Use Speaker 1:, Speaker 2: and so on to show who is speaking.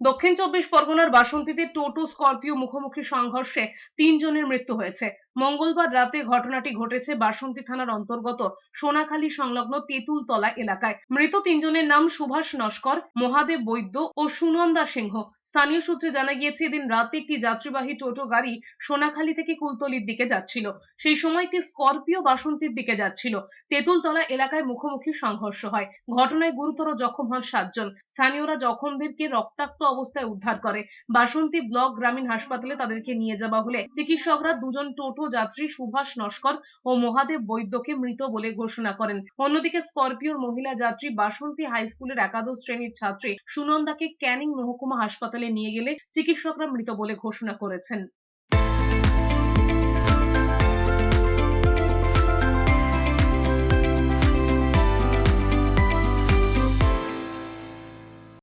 Speaker 1: দক্ষিণ চব্বিশ পরগনার বাসন্তীতে টোটো স্করপিও মুখোমুখি সংঘর্ষে তিনজনের মৃত্যু হয়েছে। মঙ্গলবার রাতে ঘটনাটি ঘটেছে বাসন্তী থানার অন্তর্গত সোনাখালী সংলগ্ন তেঁতুলতলা এলাকায়। মৃত তিনজনের নাম সুভাষ নস্কর, মহাদেব বৈদ্য ও সুনন্দা সিংহ। স্থানীয় সূত্রে জানা গিয়েছে, এদিন রাতে একটি যাত্রীবাহী টোটো গাড়ি সোনাখালী থেকে কুলতলির দিকে যাচ্ছিল। সেই সময় একটি স্করপিও বাসন্তীর দিকে যাচ্ছিল। তেঁতুলতলা এলাকায় মুখোমুখি সংঘর্ষ হয়। ঘটনায় গুরুতর জখম হন সাতজন। স্থানীয়রা জখমদেরকে রক্তাক্ত অবস্থায় উদ্ধার করে। বাসন্তী ব্লক গ্রামীণ হাসপাতালে তাদেরকে নিয়ে যাওয়া হলে চিকিৎসকরা দুজন টোটো যাত্রী সুভাষ নস্কর ও মহাদেব বৈদ্যকে মৃত বলে ঘোষণা করেন। অন্যদিকে স্করপিওর মহিলা যাত্রী বাসন্তী হাই স্কুলের একাদশ শ্রেণির ছাত্রী সুনন্দাকে ক্যানিং মহকুমা হাসপাতালে নিয়ে গেলে চিকিৎসকরা মৃত বলে ঘোষণা করেছেন।